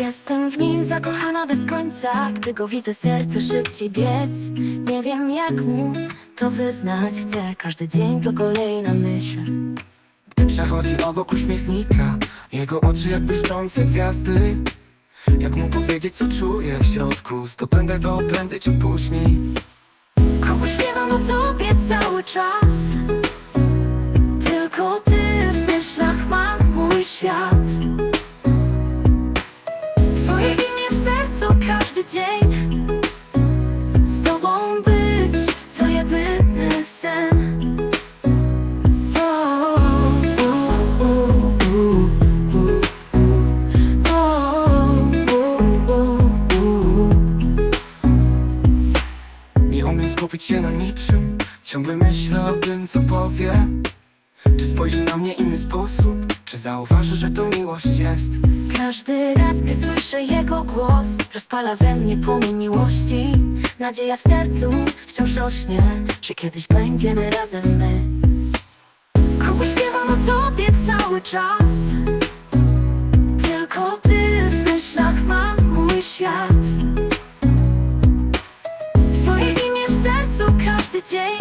serca Gdy go widzę, serce szybciej biec. Nie wiem jak mu to wyznać. Chcę każdy dzień to kolejna myśl. Gdy przechodzi obok uśmiech znika. Jego oczy jak błyszczące gwiazdy. Jak mu powiedzieć co czuję w środku? Zdobędę go prędzej czy później. Kogo śpiewam o tobie każdy dzień Z tobą być to jedyny sen. Nie umiem skupić się na niczym Ciągle myślę o tym co powie Czy spojrzy na mnie inny sposób zauważy, że to miłość jest. Każdy raz, gdy słyszę jego głos Rozpala we mnie płomień miłości. Nadzieja w sercu wciąż rośnie Czy kiedyś będziemy razem my. Kogo śpiewam o tobie cały czas? Tylko ty w myślach mam mój świat. Twoje imię w sercu każdy dzień